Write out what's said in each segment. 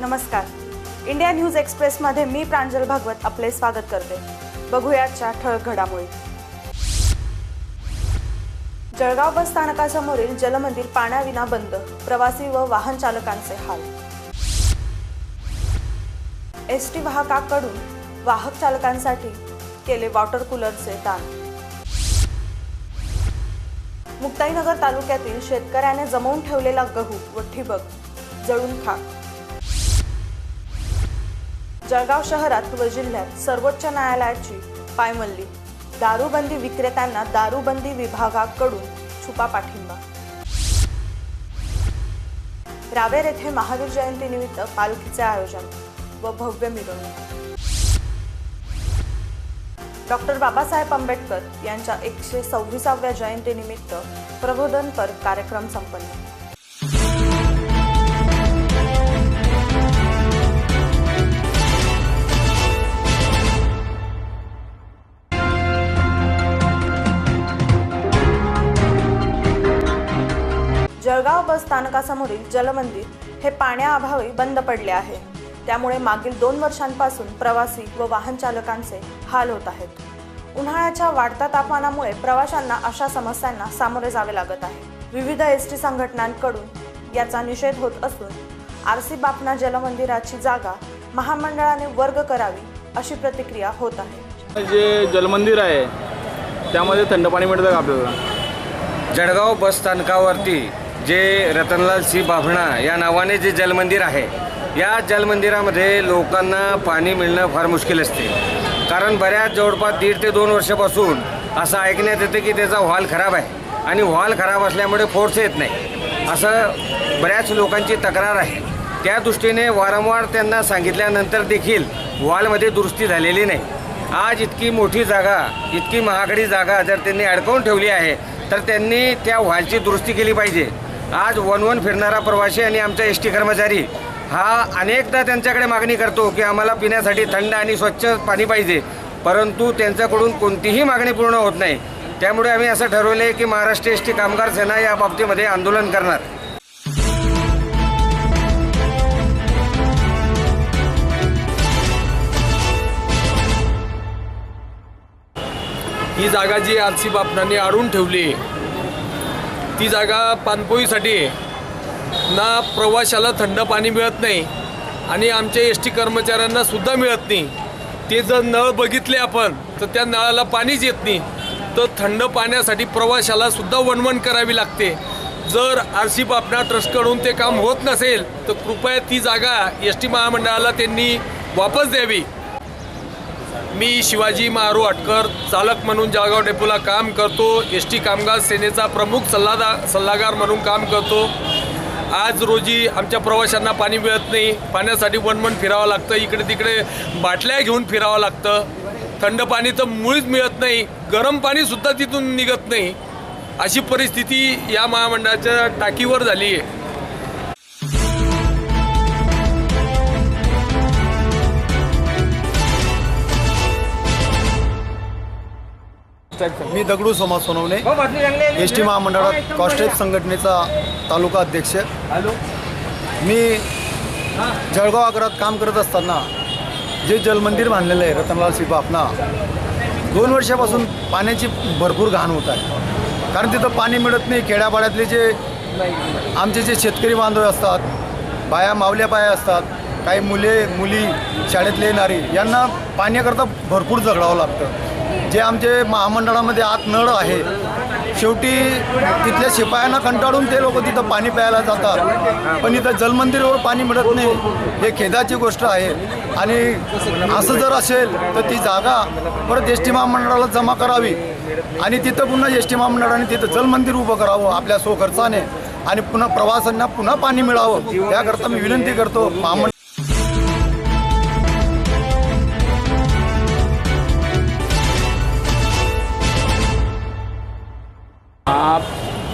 नमस्कार. India news एक्सप्रेसमध्ये मी प्रांजल भागवत आपले स्वागत करते. बघूयाच्या ठळक घडामोडी. जळगाव बस स्थानकासमोरील जलमंदिर पाण्याविना बंद. प्रवासी व वाहन चालकांचे हाल. एस टी वाहकाकडून वाहक चालकांसाठी केले वॉटर कूलरचे दान. मुक्ताईनगर तालुक्यातील शेतकऱ्याने जमवून ठेवलेला गहू व ठिबक जळून खाक. जळगाव शहरात व जिल्ह्यात सर्वोच्च न्यायालयाची पायमल्ली. दारूबंदी विक्रेत्यांना दारूबंदी विभागाकडून छुपा पाठिंबा. रावेर येथे महावीर जयंती निमित्त पालखीचे आयोजन व भव्य मिरवणूक. डॉक्टर बाबासाहेब आंबेडकर यांच्या एकशे सव्वीसाव्या जयंतीनिमित्त प्रबोधनपर कार्यक्रम संपन्न. जळगाव बस स्थानकासमोरील जलमंदिर हे पाण्याअभावी बंद पडले आहे. त्यामुळे मागील दोन वर्षांपासून प्रवासी व वाहन चालकांचे हाल होत आहेत. उन्हाळ्याच्या वाढत्या तापमानामुळे प्रवाशांना अशा समस्यांना सामोरे जावे लागत आहे. विविध एस टी संघटनांकडून याचा निषेध होत असून आर सी बापना जलमंदिराची जागा महामंडळाने वर्ग करावी अशी प्रतिक्रिया होत आहे. जे जलमंदिर आहे त्यामध्ये थंड पाणी मिळतं का आपल्याला? जळगाव बस स्थानकावरती जे रतनलाल सिंह बाभणा या नावाने जे जलमंदिर आहे या जलमंदिरामध्ये लोकांना पाणी मिळणं फार मुश्किल असते. कारण बऱ्याच जवळपास दीड ते दोन वर्षापासून असं ऐकण्यात येतं की त्याचा व्हॉल खराब आहे आणि व्हॉल खराब असल्यामुळे फोर्स येत नाही. असं बऱ्याच लोकांची तक्रार आहे. त्या दृष्टीने वारंवार त्यांना सांगितल्यानंतर देखील व्हॉलमध्ये दुरुस्ती झालेली नाही. आज इतकी मोठी जागा इतकी महागडी जागा जर त्यांनी अडकवून ठेवली आहे तर त्यांनी त्या व्हॉलची दुरुस्ती केली पाहिजे. आज वन वन फिरणारा प्रवासी आणि आमचा एस टी कर्मचारी हा अनेकदा त्यांच्याकडे मागणी करतो की आम्हाला पिण्यासाठी थंड आणि स्वच्छ पाणी पाहिजे. परंतु त्यांच्याकडून कोणतीही मागणी पूर्ण होत नाही. त्यामुळे आम्ही असं ठरवलं आहे की महाराष्ट्र एस टी कामगार सेना या बाबतीमध्ये आंदोलन करणार. ही जागा जी आर सी बापनाने अडून ठेवली ती जागा पाणपोईसाठी आहे. ना प्रवाशाला थंड पाणी मिळत नाही आणि आमच्या एस टी कर्मचाऱ्यांना सुद्धा मिळत नाही. ते जर नळ बघितले आपण तर त्या नळाला पाणीच येत नाही. तर थंड पाण्यासाठी प्रवाशाला सुद्धा वणवण करावी लागते. जर आर सी बापना ट्रस्टकडून ते काम होत नसेल तर कृपया ती जागा एस टी महामंडळाला त्यांनी वापस द्यावी. मी शिवाजी मारू अटकर चालक म्हणून जळगाव डेपोला काम करतो. एस टी कामगार सेनेचा प्रमुख सल्लादार सल्लागार म्हणून काम करतो. आज रोजी आमच्या प्रवाशांना पाणी मिळत नाही. पाण्यासाठी वनवन फिरावं लागतं. इकडे तिकडे बाटल्या घेऊन फिरावं लागतं. थंड पाणी तर मुळीच मिळत नाही. गरम पाणीसुद्धा तिथून निघत नाही. अशी परिस्थिती या महामंडळाच्या टाकीवर झाली आहे मी दगडू समाज सोनवणे एस टी महामंडळात कॉस्टेप संघटनेचा तालुका अध्यक्ष मी जळगाव आगारात काम करत असताना जे जलमंदिर बांधलेलं आहे रतनलाल सिंह बापना दोन वर्षापासून पाण्याची भरपूर घाण होत आहे. कारण तिथं पाणी मिळत नाही खेड्यापाड्यातले जे आमचे जे शेतकरी बांधव असतात बाया मावल्या बाया असतात काही मुले मुली शाळेतले येणारी यांना पाण्याकरता भरपूर जगडावं लागतं. जे आमचे महामंडळामध्ये आत नळ आहे शेवटी तिथल्या शिपायांना कंटाळून ते लोक तिथं पाणी प्यायला जातात. पण इथं जलमंदिरावर पाणी मिळत नाही हे खेदाची गोष्ट आहे. आणि असं जर असेल तर ती जागा परत एस टी महामंडळाला जमा करावी. आणि तिथं पुन्हा एस टी महामंडळाने तिथं जलमंदिर उभं करावं आपल्या सोखर्चाने आणि पुन्हा प्रवाशांना पुन्हा पाणी मिळावं याकरता मी विनंती करतो महामंडळ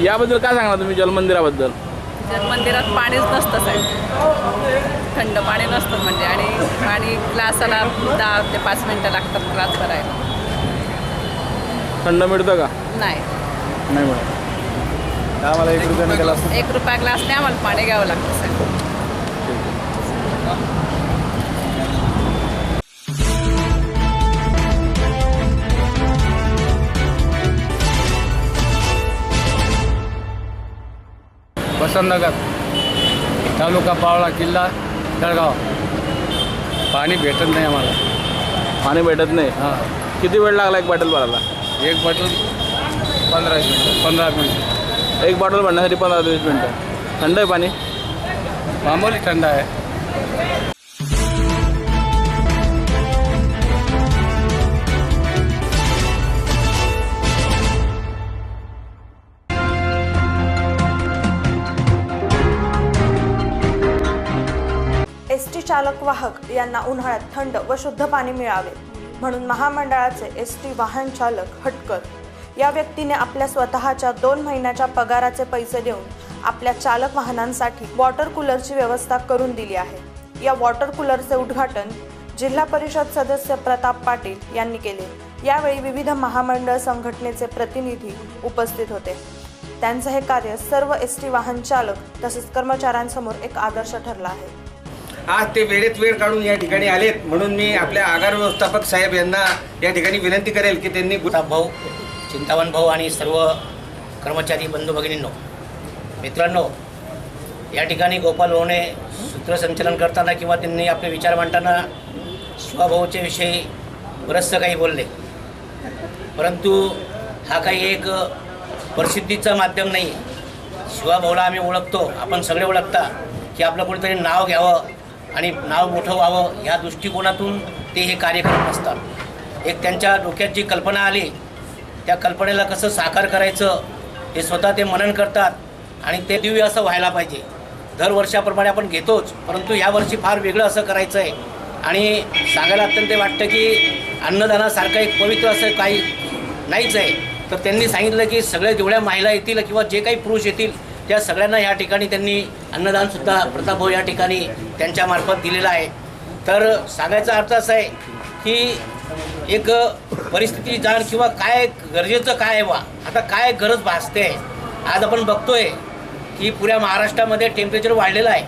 याबद्दल काय सांगणार तुम्ही जलमंदिराबद्दल? जर मंदिरात पाणीच नसतं साहेब थंड पाणी नसतं म्हणजे. आणि पाणी ग्लासाला दहा ते पाच मिनटं लागतात ग्लास भरायला थंड मिळतं का? नाही. नाही आम्हाला एक रुपयानं गेला एक रुपया ग्लासने आम्हाला पाणी घ्यावं लागतं साहेब वसंतनगर तालुका पावळा किल्ला जळगाव पाणी भेटत नाही आम्हाला. पाणी भेटत नाही? हां. किती वेळ लागला एक बॉटल भरायला? एक बॉटल पंधरा मिनिट पंधरा मिनिट. एक बॉटल भरण्यासाठी पंधरा वीस मिनटं. थंड आहे पाणी? मामूली थंड आहे. चालक वाहक यांना उन्हाळ्यात थंड व शुद्ध पाणी मिळावे म्हणून महामंडळाचे एस टी वाहन चालक हटकर. या व्यक्तीने आपल्या स्वतःच्या दोन महिन्याच्या पगाराचे पैसे देऊन आपल्या चालक वाहनांसाठी वॉटर कूलरची व्यवस्था करून दिली आहे. या वॉटर कूलरचे उद्घाटन जिल्हा परिषद सदस्य प्रताप पाटील यांनी केले. यावेळी विविध महामंडळ संघटनेचे प्रतिनिधी उपस्थित होते. त्यांचं हे कार्य सर्व एस टी वाहन चालक तसेच कर्मचाऱ्यांसमोर एक आदर्श ठरला आहे. आज ते वेळेत वेळ काढून या ठिकाणी आलेत. म्हणून मी आपल्या आगार व्यवस्थापक साहेब यांना या ठिकाणी विनंती करेल की त्यांनी गु- भाऊ चिंतावन भाऊ आणि सर्व कर्मचारी बंधू भगिनींनो मित्रांनो या ठिकाणी गोपाल भाऊने सूत्रसंचलन करताना किंवा त्यांनी आपले विचार मांडताना शिवाभाऊच्या विषयी बरंचसं काही बोलले. परंतु हा काही एक प्रसिद्धीचं माध्यम नाही. शिवाभाऊला आम्ही ओळखतो. आपण सगळे ओळखता की आपलं कुठेतरी नाव घ्यावं. आणि नाव मोठं व्हावं ह्या दृष्टिकोनातून ते हे कार्य करत असतात. एक त्यांच्या डोक्यात जी कल्पना आली त्या कल्पनेला कसं साकार करायचं हे स्वतः ते मनन करतात आणि ते दिव्य असं व्हायला पाहिजे. दरवर्षाप्रमाणे आपण घेतोच परंतु यावर्षी फार वेगळं असं करायचं आहे आणि सांगायला अत्यंत वाटतं की अन्नदानासारखं एक पवित्र असं काही नाहीच आहे तर त्यांनी सांगितलं की सगळ्या जेवढ्या महिला येतील किंवा जे काही पुरुष येतील त्या सगळ्यांना या ठिकाणी त्यांनी अन्नदानसुद्धा प्रतापभाऊ या ठिकाणी त्यांच्यामार्फत दिलेलं आहे. तर सांगायचा अर्थ असा आहे की एक परिस्थिती जाण किंवा काय गरजेचं काय आहे वा आता काय गरज भासते? आज आपण बघतोय की पुऱ्या महाराष्ट्रामध्ये टेम्परेचर वाढलेलं आहे.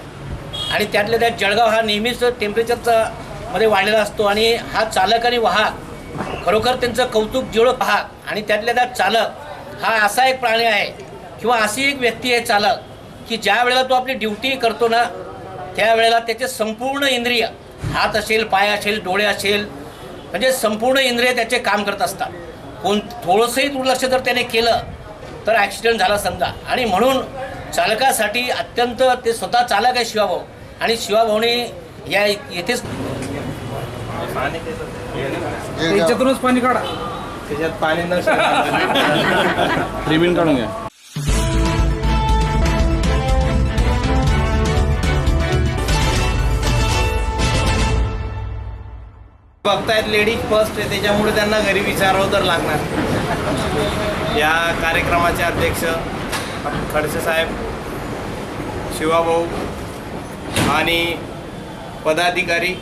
आणि त्यातल्या त्यात जळगाव हा नेहमीच टेम्परेचरचा मध्ये वाढलेला असतो आणि हा चालक आणि वाहक खरोखर त्यांचं कौतुक जेवढं पहा. आणि त्यातल्या त्यात चालक हा असा एक प्राणी आहे किंवा अशी एक व्यक्ती आहे चालक की ज्या वेळेला तो आपली ड्युटी करतो ना त्यावेळेला त्याचे संपूर्ण इंद्रिय हात असेल पाय असेल डोळे असेल म्हणजे संपूर्ण इंद्रिय त्याचे काम करत असतात. कोण थोडंसंही दुर्लक्ष जर त्याने केलं तर ॲक्सिडेंट झाला समजा. आणि म्हणून चालकासाठी अत्यंत ते स्वतः चालक आहे शिवाभाऊ. आणि शिवाभाऊने या येथेच त्याच्यातूनच पाणी काढा. त्याच्यात पाणी नसतं रिबिन काढून घ्या. बघतायत लेडीज फर्स्ट आहे त्याच्यामुळे त्यांना घरी विचारावं तर लागणार. या कार्यक्रमाचे अध्यक्ष खडसे साहेब शिवाभाऊ आणि पदाधिकारी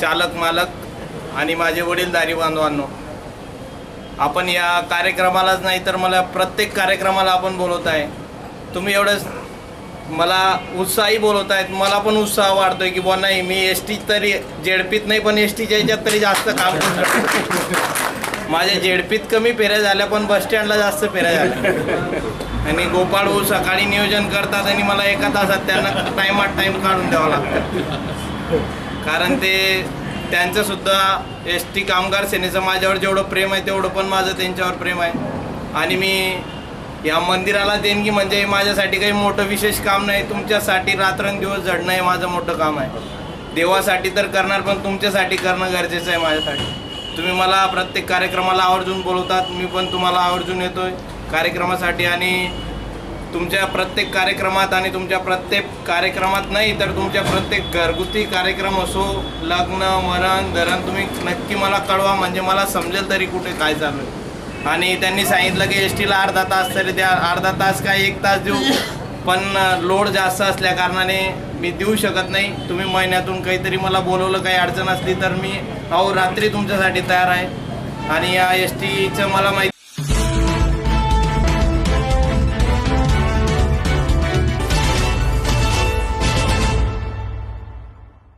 चालक मालक आणि माझे वडीलधारी बांधवांनो आपण या कार्यक्रमालाच नाही तर मला प्रत्येक कार्यक्रमाला आपण बोलवत आहे. तुम्ही एवढंच मला उत्साही बोलवत आहेत मला पण उत्साह वाढतोय की बुवा नाही मी एस टी तरी जेडपीत नाही पण एस टीच्या याच्यात तरी जास्त काम करू शकतो. माझ्या जेडपीत कमी फेऱ्या झाल्या पण बस स्टँडला जास्त फेऱ्या झाल्या. आणि गोपाळ भाऊ सकाळी नियोजन करतात आणि मला एका तासात त्यांना टायमात टाईम काढून द्यावा लागतं. कारण ते त्यांचं सुद्धा एस टी कामगार सेनेचं माझ्यावर जेवढं प्रेम आहे तेवढं पण माझं त्यांच्यावर प्रेम आहे. आणि मी या मंदिराला देणगी म्हणजे हे माझ्यासाठी काही मोठं विशेष काम नाही तुमच्यासाठी रात्रंदिवस झडणं हे माझं मोठं काम आहे. देवासाठी तर करणार पण तुमच्यासाठी करणं गरजेचं आहे माझ्यासाठी. तुम्ही मला प्रत्येक कार्यक्रमाला आवर्जून बोलवतात मी पण तुम्हाला आवर्जून येतोय कार्यक्रमासाठी आणि तुमच्या प्रत्येक कार्यक्रमात आणि तुमच्या प्रत्येक कार्यक्रमात नाही तर तुमच्या प्रत्येक घरगुती कार्यक्रम असो लग्न मरण धरण तुम्ही नक्की मला कळवा म्हणजे मला समजेल तरी कुठे काय चालू आहे आणि त्यांनी सांगितलं की एस टीला अर्धा तास तरी द्या अर्धा तास काय एक तास देऊ? पण लोड जास्त असल्या कारणाने मी देऊ शकत नाही. तुम्ही महिन्यातून काहीतरी मला बोलवलं काही अडचण असली तर मी अहो रात्री तुमच्यासाठी तयार आहे. आणि या एस टीचं मला माहिती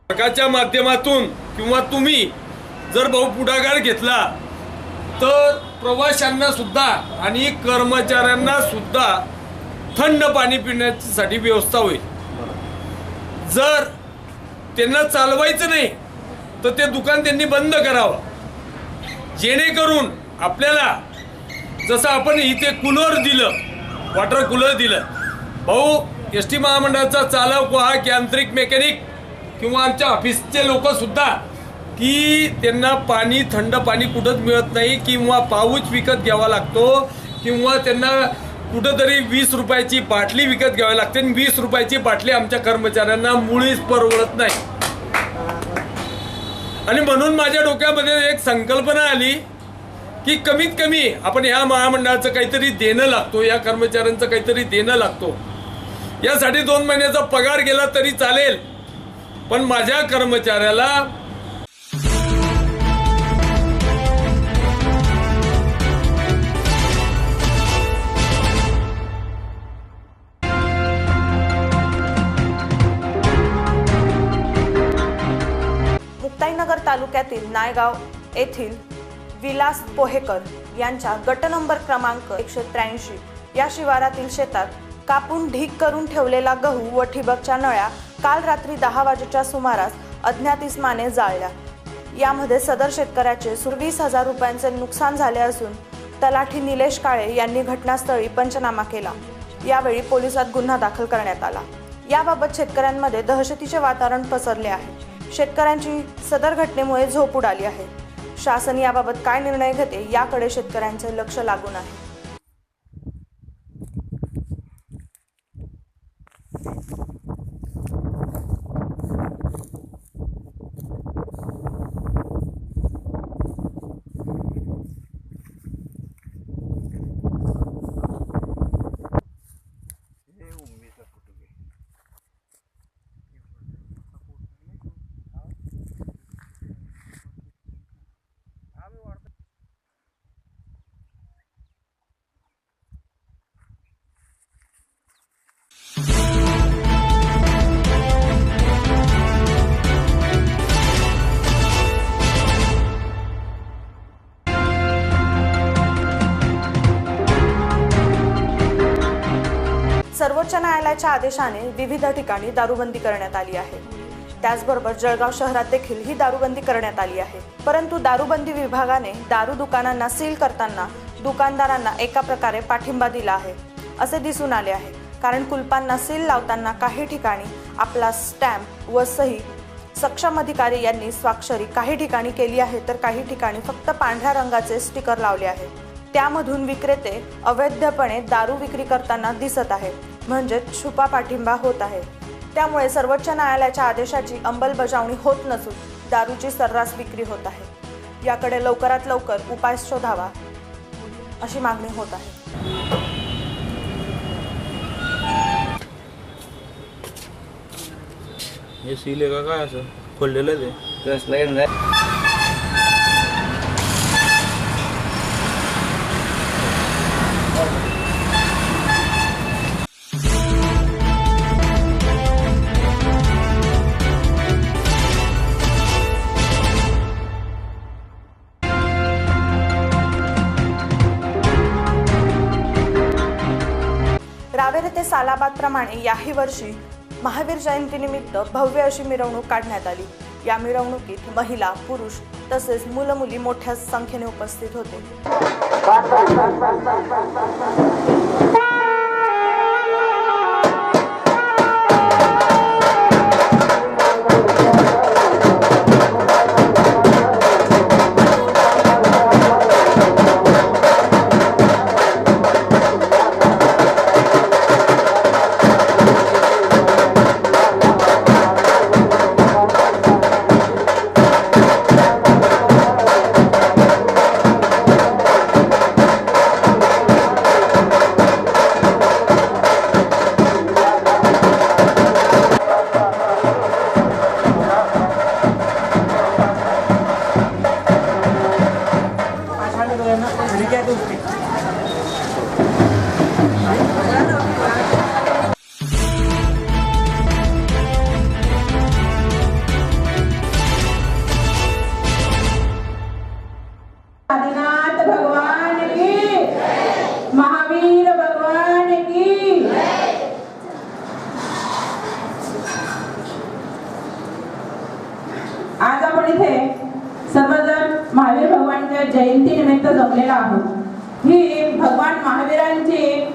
सरकारच्या माध्यमातून किंवा तुम्ही जर भाऊ पुढाकार घेतला तर प्रवाशांना सुद्धा आणि कर्मचाऱ्यांना सुद्धा थंड पाणी पिण्यासाठी व्यवस्था होईल. जर त्यांना चालवायचं नाही तर ते दुकान त्यांनी बंद करावं. जेणेकरून आपल्याला जसं आपण इथे कूलर दिलं वॉटर कूलर दिलं भाऊ एस टी महामंडळाचा चालक वाहक यांत्रिक मेकॅनिक किंवा आमच्या ऑफिसचे लोकसुद्धा की त्यांना पाणी थंड पाणी कुठंच मिळत नाही किंवा पाऊच विकत घ्यावा लागतो किंवा त्यांना कुठंतरी वीस रुपयाची बाटली विकत घ्यावी लागते आणि वीस रुपयाची बाटली आमच्या कर्मचाऱ्यांना मुळीच परवडत नाही. आणि म्हणून माझ्या डोक्यामध्ये एक संकल्पना आली की कमीत कमी आपण ह्या महामंडळाचं काहीतरी देणं लागतो या कर्मचाऱ्यांचं काहीतरी देणं लागतो. यासाठी दोन महिन्याचा पगार गेला तरी चालेल पण माझ्या कर्मचाऱ्याला तालुक्यातील नायगाव येथील विलास पोहेकर यांच्या गट नंबर क्रमांक एकशे त्र्याऐंशी. या शिवारातील शेतात कापून ढीक करून ठेवलेला गहू व ठिबकच्या नळ्या काल रात्री दहा वाजेच्या सुमारास अज्ञात इस्माने जाळल्या. यामध्ये सदर शेतकऱ्याचे वीस हजार रुपयांचे नुकसान झाले असून तलाठी निलेश काळे यांनी घटनास्थळी पंचनामा केला. यावेळी पोलिसात गुन्हा दाखल करण्यात आला. याबाबत शेतकऱ्यांमध्ये दहशतीचे वातावरण पसरले आहे. शेतकऱ्यांची सदर घटनेमुळे झोप उडाली आहे. शासन याबाबत काय निर्णय घेते याकडे शेतकऱ्यांचे लक्ष लागून आहे. सर्वोच्च न्यायालयाच्या आदेशाने विविध ठिकाणी दारूबंदी करण्यात आली आहे. त्याचबरोबर जळगाव शहरात देखील ही दारूबंदी करण्यात आली आहे. परंतु दारूबंदी विभागाने दारू दुकानांना सील करताना दुकानदारांना एका प्रकारे पाठिंबा दिला आहे असे दिसून आले आहे. कारण कुलपांना सील लावताना काही ठिकाणी आपला स्टॅम्प व सही सक्षम अधिकारी यांनी स्वाक्षरी काही ठिकाणी केली आहे तर काही ठिकाणी फक्त पांढऱ्या रंगाचे स्टिकर लावले आहे. त्यामधून विक्रेते अवैधपणे दारू विक्री करताना दिसत आहे म्हणजे छुपा पाठिंबा होत आहे. त्यामुळे सर्वोच्च न्यायालयाच्या आदेशाची अंमलबजावणी होत नसून दारूची सर्रास विक्री होत आहे. याकडे लवकरात लवकर उपाय शोधावा अशी मागणी होत आहे. हे सील आहे का? काय असं? खोललेलं ते? प्रमाणे याही वर्षी महावीर जयंतीनिमित्त भव्य अशी मिरवणूक काढण्यात आली. या मिरवणुकीत महिला पुरुष तसेच मुलं मुली मोठ्या संख्येने उपस्थित होते. इथं जमलेला आहोत. ही भगवान महावीरांची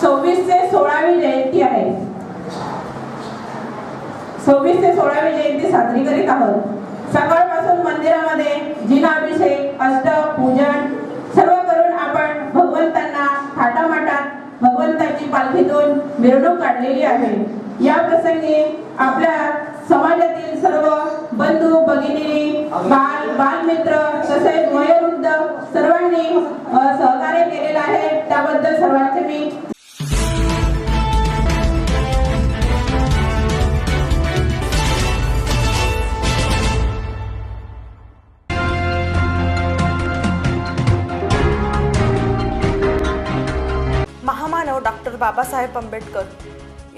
सव्वीस ते सोळावी जयंती आहे. सव्वीस ते सोळावी जयंती साजरी करीत आहोत. सकाळपासून मंदिरामध्ये जिनाभिषेक अष्ट पूजन सर्व करून आपण भगवंतांना थाटामाटात भगवंताची पालखीतून मिरवणूक काढलेली आहे. या प्रसंगी आपल्या समाजातील सर्व बंधू भगिनी बाल बालमित्र तसेच वयोवृद्ध सर्वांनी सहकार्य केलेलं आहे. त्याबद्दल सर्वांचे मी महामानव डॉक्टर बाबासाहेब आंबेडकर.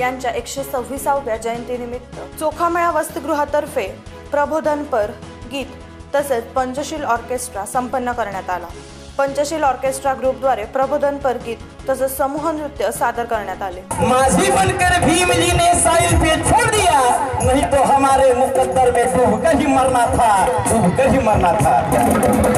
यांच्या एकशे सव्वीसाव्या जयंतीनिमित्त चोखामेळा वसतिगृहातर्फे प्रबोधनपर गीत तसेच पंचशील ऑर्केस्ट्रा संपन्न करण्यात आला. पंचशील ऑर्केस्ट्रा ग्रुपद्वारे प्रबोधनपर गीत तसेच समूह नृत्य सादर करण्यात आले. माझी बनकर भीम ने साहिल पे छोड़ दिया नहीं तो हमारे मुकद्दर में डूब कर ही मरना था डूब कर ही मरना था.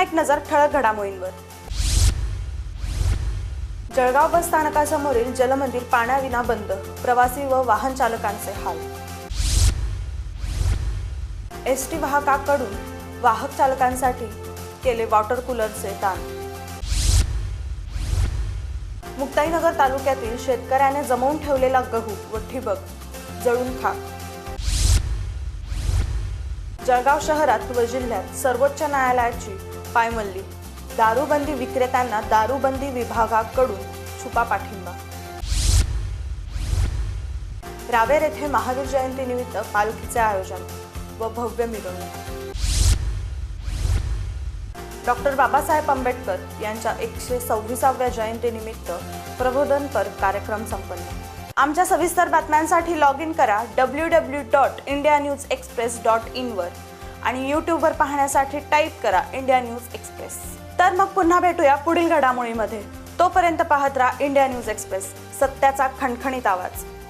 पुन्हा एक नजर ठळक घडामोडींवर. जळगाव बस स्थानकासमोरील जलमंदिर पाण्याविना बंद प्रवासी व वाहन चालकांचे हाल. एस टी वाहकाकडून वाहक चालकांसाठी केले वॉटर कूलरचे दान. मुक्ताईनगर तालुक्यातील शेतकऱ्याने जमवून ठेवलेला गहू व ठिबक जळून खाक. जळगाव शहरात व जिल्ह्यात सर्वोच्च न्यायालयाची पायमल्ली दारूबंदी विक्रेत्यांना दारूबंदी विभागाकडून छुपा पाठिंबा. रावेर येथे महावीर जयंतीनिमित्त पालखीचे आयोजन व भव्य मिरवणूक. डॉक्टर बाबासाहेब आंबेडकर यांच्या एकशे सव्वीसाव्या जयंतीनिमित्त प्रबोधनपर कार्यक्रम संपन्न. आमच्या सविस्तर बातम्यांसाठी लॉग इन करा W W dot India News Express dot इनवर आणि यूट्यूबवर पाहण्यासाठी टाईप करा इंडिया न्यूज एक्सप्रेस तर मग पुन्हा भेटूया पुढील घडामोडीमध्ये. तोपर्यंत पाहत राहा इंडिया न्यूज एक्सप्रेस सत्याचा खणखणीत आवाज.